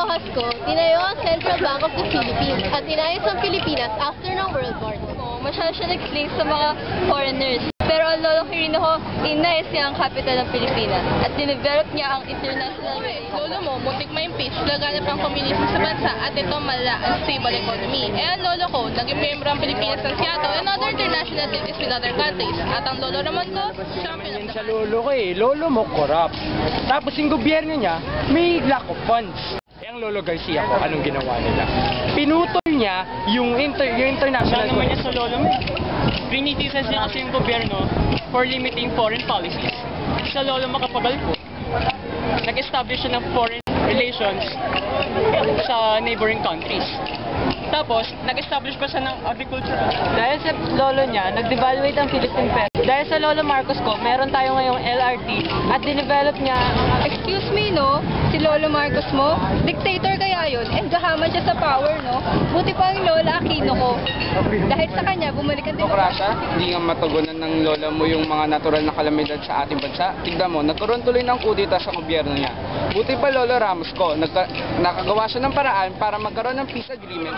Rojas ko, tinayo ang Central Bank of the Philippines at inayos ang Pilipinas after ng World War II. Masyado siya nag-slave sa mga foreigners. Pero ang Lolo Quirino ko, inayos niya ang capital ng Pilipinas at dinevelop niya ang international relations. Lolo mo, muntik ma-impeach, laganap ang communism sa bansa at ito mala ang stable economy. Eh ang lolo ko, naging member ang Pilipinas ng Seattle and other international treaties with other countries. At ang lolo naman ko, champion of the sa lolo ko eh. Lolo mo corrupt. Tapos yung gobyerno niya, may lack of funds. Lolo Garcia ko, anong ginawa nila? Pinutol niya yung, inter, yung international... Ano naman niya sa lolo mo? Prinitisan niya kasi yung gobyerno for limiting foreign policies. Sa lolo makapagal po, nag-establish siya ng foreign relations sa neighboring countries. Tapos, nag-establish pa siya ng agricultural. Dahil sa lolo niya, nag-devaluate ang Philippine peso. Dahil sa lolo Marcos ko, meron tayo ngayong LRT at dinevelop niya Excuse me, no? Lolo Marcos mo? Dictator kaya yun? Eh, gahaman siya sa power, no? Buti pa ang Lola Aquino ko. Dahil sa kanya, bumalik ang demokrasya, hindi nga matugunan ng lola mo yung mga natural na kalamidad sa ating bansa. Tignan mo, nagkaroon tuloy ng kudita sa gobyerno niya. Buti pa Lolo Ramos ko, nagka, nakagawa siya ng paraan para magkaroon ng peace agreement.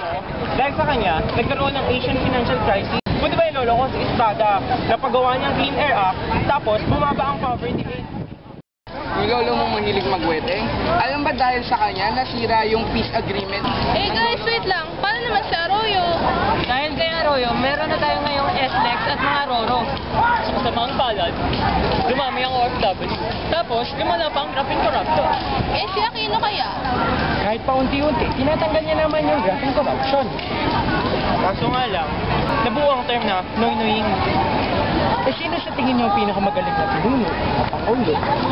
Dahil sa kanya, nagkaroon ng Asian financial crisis. Buti ba yung lolo ko si Estrada, napagawa niya ang Clean Air Act, tapos bumaba ang poverty rate. Yung lolo mo mahilig magweteng. Alam ba dahil sa kanya, nasira yung peace agreement? Eh guys, wait lang. Paano naman si Arroyo? Dahil kay Arroyo, meron na tayo ngayong SLEX at mga Roro. Sa kasamang palad, dumami ang OFW. Tapos, lumala pa ang graphing corrupto. Eh si Aquino kaya? Kahit pa unti-unti, tinatanggal niya naman yung graphing corruption. Kaso nga lang, nabuo ang term na noy-noying. Eh, sino sa tingin niyo ang pinakamagaling na pinuno? Ang Pangulo.